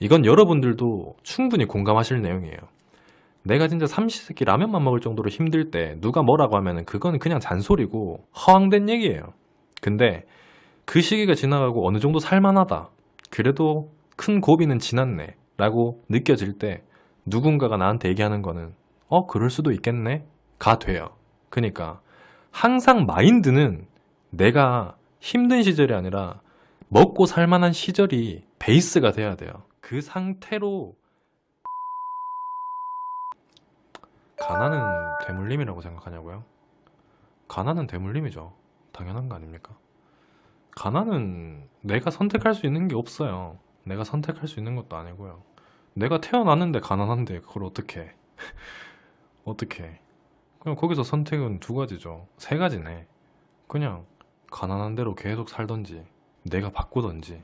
이건 여러분들도 충분히 공감하실 내용이에요. 내가 진짜 삼시세끼 라면만 먹을 정도로 힘들 때 누가 뭐라고 하면은 그건 그냥 잔소리고 허황된 얘기예요. 근데 그 시기가 지나가고 어느 정도 살만하다. 그래도 큰 고비는 지났네. 라고 느껴질 때 누군가가 나한테 얘기하는 거는 어, 그럴 수도 있겠네? 가 돼요. 그니까 항상 마인드는 내가 힘든 시절이 아니라 먹고 살만한 시절이 베이스가 돼야 돼요. 그 상태로 가난은 대물림이라고 생각하냐고요? 가난은 대물림이죠. 당연한 거 아닙니까? 가난은 내가 선택할 수 있는 게 없어요. 내가 선택할 수 있는 것도 아니고요. 내가 태어났는데 가난한데 그걸 어떻게 해? 어떻게 해? 그냥 거기서 선택은 두 가지죠. 세 가지네. 그냥 가난한 대로 계속 살던지 내가 바꾸던지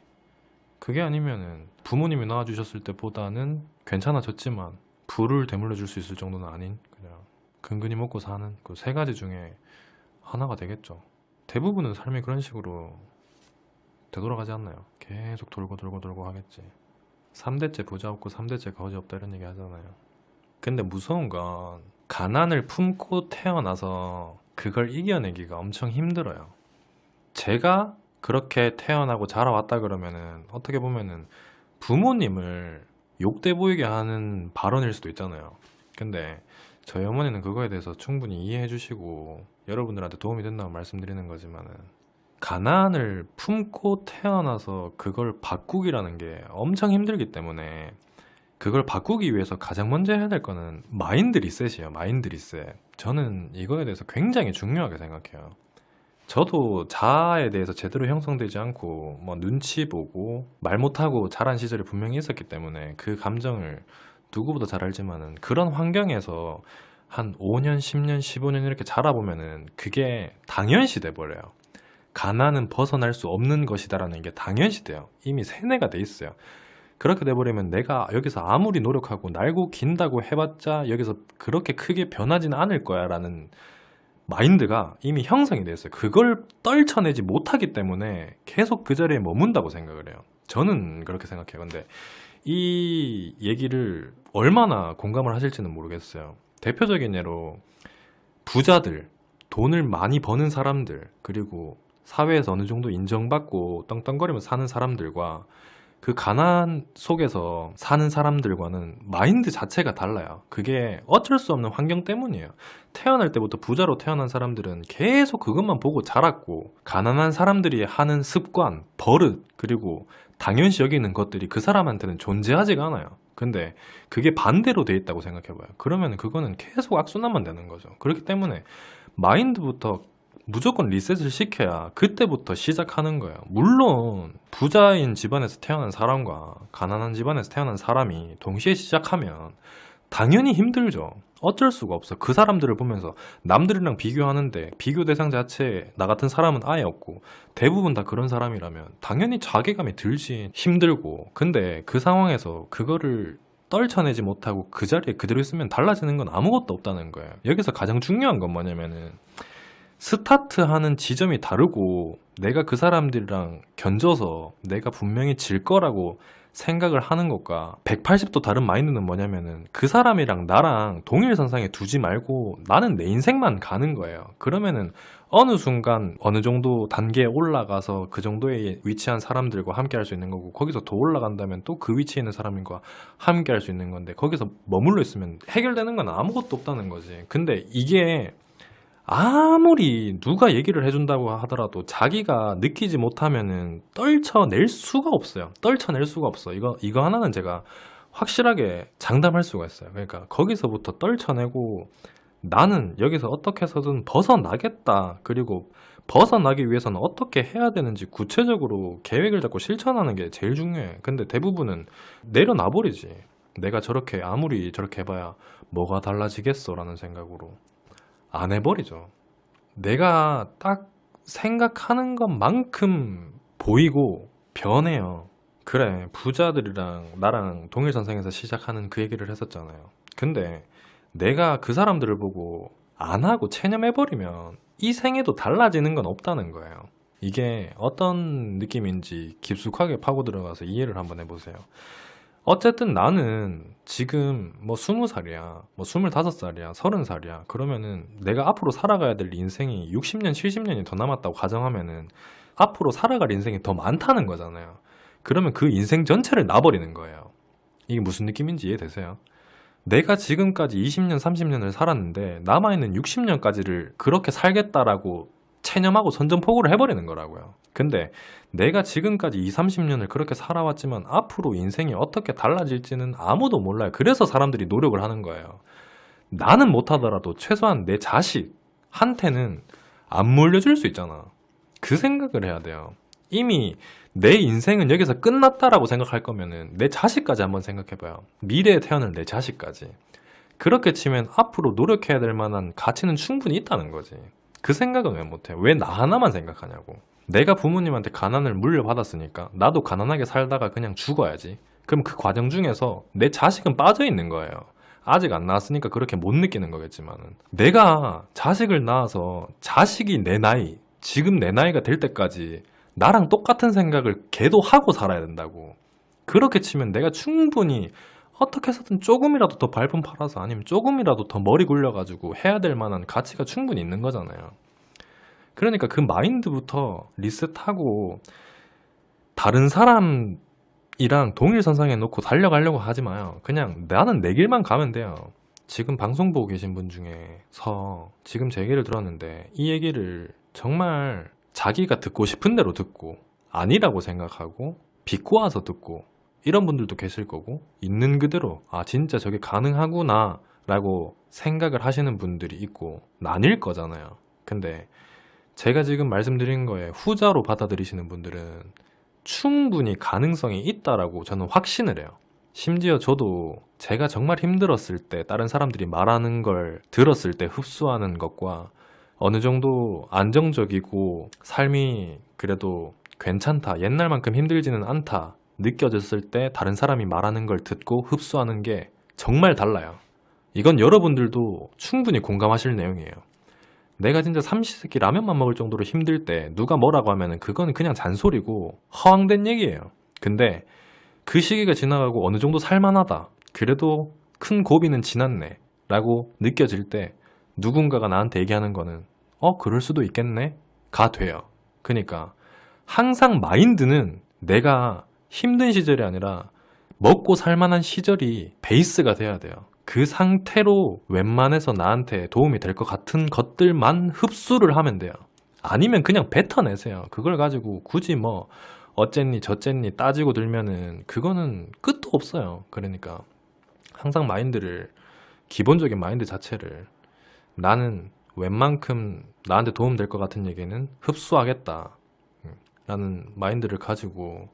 그게 아니면은 부모님이 낳아주셨을 때보다는 괜찮아졌지만 부를 되물러 줄수 있을 정도는 아닌 그냥 근근히 먹고 사는 그 세 가지 중에 하나가 되겠죠. 대부분은 삶이 그런 식으로 되돌아가지 않나요? 계속 돌고 돌고 돌고 하겠지. 3대째 부자 없고 3대째 거지 없다 이런 얘기 하잖아요. 근데 무서운 건 가난을 품고 태어나서 그걸 이겨내기가 엄청 힘들어요. 제가 그렇게 태어나고 자라왔다 그러면은 어떻게 보면은 부모님을 욕돼 보이게 하는 발언일 수도 있잖아요. 근데 저희 어머니는 그거에 대해서 충분히 이해해 주시고 여러분들한테 도움이 된다고 말씀드리는 거지만은 가난을 품고 태어나서 그걸 바꾸기라는 게 엄청 힘들기 때문에 그걸 바꾸기 위해서 가장 먼저 해야 될 거는 마인드 리셋이에요. 마인드 리셋. 저는 이거에 대해서 굉장히 중요하게 생각해요. 저도 자아에 대해서 제대로 형성되지 않고 뭐 눈치 보고 말 못하고 자란 시절이 분명히 있었기 때문에 그 감정을 누구보다 잘 알지만은 그런 환경에서 한 5년, 10년, 15년 이렇게 자라보면은 그게 당연시 돼 버려요. 가난은 벗어날 수 없는 것이다라는 게 당연시 돼요. 이미 세뇌가 돼 있어요. 그렇게 돼버리면 내가 여기서 아무리 노력하고 날고 긴다고 해봤자 여기서 그렇게 크게 변하지는 않을 거야 라는 마인드가 이미 형성이 됐어요. 그걸 떨쳐내지 못하기 때문에 계속 그 자리에 머문다고 생각을 해요. 저는 그렇게 생각해요. 근데 이 얘기를 얼마나 공감을 하실지는 모르겠어요. 대표적인 예로 부자들, 돈을 많이 버는 사람들, 그리고 사회에서 어느 정도 인정받고 떵떵거리면서 사는 사람들과 그 가난 속에서 사는 사람들과는 마인드 자체가 달라요. 그게 어쩔 수 없는 환경 때문이에요. 태어날 때부터 부자로 태어난 사람들은 계속 그것만 보고 자랐고, 가난한 사람들이 하는 습관, 버릇, 그리고 당연시 여기는 것들이 그 사람한테는 존재하지가 않아요. 근데 그게 반대로 돼 있다고 생각해봐요. 그러면 그거는 계속 악순환만 되는 거죠. 그렇기 때문에 마인드부터 무조건 리셋을 시켜야 그때부터 시작하는 거예요. 물론 부자인 집안에서 태어난 사람과 가난한 집안에서 태어난 사람이 동시에 시작하면 당연히 힘들죠. 어쩔 수가 없어. 그 사람들을 보면서 남들이랑 비교하는데 비교 대상 자체에 나 같은 사람은 아예 없고 대부분 다 그런 사람이라면 당연히 자괴감이 들지 힘들고 근데 그 상황에서 그거를 떨쳐내지 못하고 그 자리에 그대로 있으면 달라지는 건 아무것도 없다는 거예요. 여기서 가장 중요한 건 뭐냐면은 스타트하는 지점이 다르고 내가 그 사람들이랑 견져서 내가 분명히 질 거라고 생각을 하는 것과 180도 다른 마인드는 뭐냐면은 그 사람이랑 나랑 동일선상에 두지 말고 나는 내 인생만 가는 거예요. 그러면은 어느 순간 어느 정도 단계에 올라가서 그 정도에 위치한 사람들과 함께 할 수 있는 거고 거기서 더 올라간다면 또 그 위치에 있는 사람과 함께 할 수 있는 건데 거기서 머물러 있으면 해결되는 건 아무것도 없다는 거지. 근데 이게 아무리 누가 얘기를 해준다고 하더라도 자기가 느끼지 못하면은 떨쳐낼 수가 없어요. 떨쳐낼 수가 없어. 이거, 이거 하나는 제가 확실하게 장담할 수가 있어요. 그러니까 거기서부터 떨쳐내고 나는 여기서 어떻게 해서든 벗어나겠다. 그리고 벗어나기 위해서는 어떻게 해야 되는지 구체적으로 계획을 잡고 실천하는 게 제일 중요해. 근데 대부분은 내려놔버리지. 내가 저렇게 아무리 저렇게 해봐야 뭐가 달라지겠어 라는 생각으로. 안 해버리죠. 내가 딱 생각하는 것만큼 보이고 변해요. 그래, 부자들이랑 나랑 동일선상에서 시작하는 그 얘기를 했었잖아요. 근데 내가 그 사람들을 보고 안 하고 체념해버리면 이 생에도 달라지는 건 없다는 거예요. 이게 어떤 느낌인지 깊숙하게 파고 들어가서 이해를 한번 해보세요. 어쨌든 나는 지금 뭐 20살이야, 뭐 25살이야, 30살이야. 그러면은 내가 앞으로 살아가야 될 인생이 60년, 70년이 더 남았다고 가정하면은 앞으로 살아갈 인생이 더 많다는 거잖아요. 그러면 그 인생 전체를 놔버리는 거예요. 이게 무슨 느낌인지 이해되세요? 내가 지금까지 20년, 30년을 살았는데 남아있는 60년까지를 그렇게 살겠다라고 체념하고 선전포고를 해버리는 거라고요. 근데 내가 지금까지 20, 30년을 그렇게 살아왔지만 앞으로 인생이 어떻게 달라질지는 아무도 몰라요. 그래서 사람들이 노력을 하는 거예요. 나는 못하더라도 최소한 내 자식한테는 안 물려줄 수 있잖아. 그 생각을 해야 돼요. 이미 내 인생은 여기서 끝났다라고 생각할 거면은 내 자식까지 한번 생각해봐요. 미래에 태어날 내 자식까지. 그렇게 치면 앞으로 노력해야 될 만한 가치는 충분히 있다는 거지. 그 생각은 왜 못해? 왜 나 하나만 생각하냐고. 내가 부모님한테 가난을 물려받았으니까 나도 가난하게 살다가 그냥 죽어야지. 그럼 그 과정 중에서 내 자식은 빠져 있는 거예요. 아직 안 낳았으니까 그렇게 못 느끼는 거겠지만은 내가 자식을 낳아서 자식이 내 나이, 지금 내 나이가 될 때까지 나랑 똑같은 생각을 걔도 하고 살아야 된다고. 그렇게 치면 내가 충분히 어떻게 해서든 조금이라도 더 발품 팔아서 아니면 조금이라도 더 머리 굴려가지고 해야 될 만한 가치가 충분히 있는 거잖아요. 그러니까 그 마인드부터 리셋하고 다른 사람이랑 동일선상에 놓고 달려가려고 하지 마요. 그냥 나는 내 길만 가면 돼요. 지금 방송 보고 계신 분 중에서 지금 제 얘기를 들었는데 이 얘기를 정말 자기가 듣고 싶은 대로 듣고 아니라고 생각하고 비꼬아서 듣고 이런 분들도 계실 거고 있는 그대로 아 진짜 저게 가능하구나 라고 생각을 하시는 분들이 있고 나뉠 거잖아요. 근데 제가 지금 말씀드린 거에 후자로 받아들이시는 분들은 충분히 가능성이 있다라고 저는 확신을 해요. 심지어 저도 제가 정말 힘들었을 때 다른 사람들이 말하는 걸 들었을 때 흡수하는 것과 어느 정도 안정적이고 삶이 그래도 괜찮다 옛날만큼 힘들지는 않다 느껴졌을 때 다른 사람이 말하는 걸 듣고 흡수하는 게 정말 달라요. 이건 여러분들도 충분히 공감하실 내용이에요. 내가 진짜 삼시세끼 라면만 먹을 정도로 힘들 때 누가 뭐라고 하면은 그건 그냥 잔소리고 허황된 얘기예요. 근데 그 시기가 지나가고 어느 정도 살만하다. 그래도 큰 고비는 지났네. 라고 느껴질 때 누군가가 나한테 얘기하는 거는 어, 그럴 수도 있겠네. 가 돼요. 그러니까 항상 마인드는 내가 힘든 시절이 아니라 먹고 살만한 시절이 베이스가 돼야 돼요. 그 상태로 웬만해서 나한테 도움이 될 것 같은 것들만 흡수를 하면 돼요. 아니면 그냥 뱉어내세요. 그걸 가지고 굳이 뭐 어쨌니 저쨌니 따지고 들면은 그거는 끝도 없어요. 그러니까 항상 마인드를 기본적인 마인드 자체를 나는 웬만큼 나한테 도움 될 것 같은 얘기는 흡수하겠다. 음, 라는 마인드를 가지고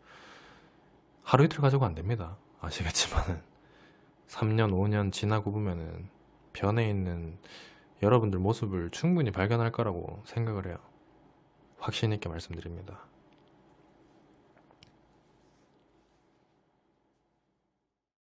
하루 이틀 가지고 안 됩니다. 아시겠지만은 3년, 5년 지나고 보면은 변해 있는 여러분들 모습을 충분히 발견할 거라고 생각을 해요. 확신 있게 말씀드립니다.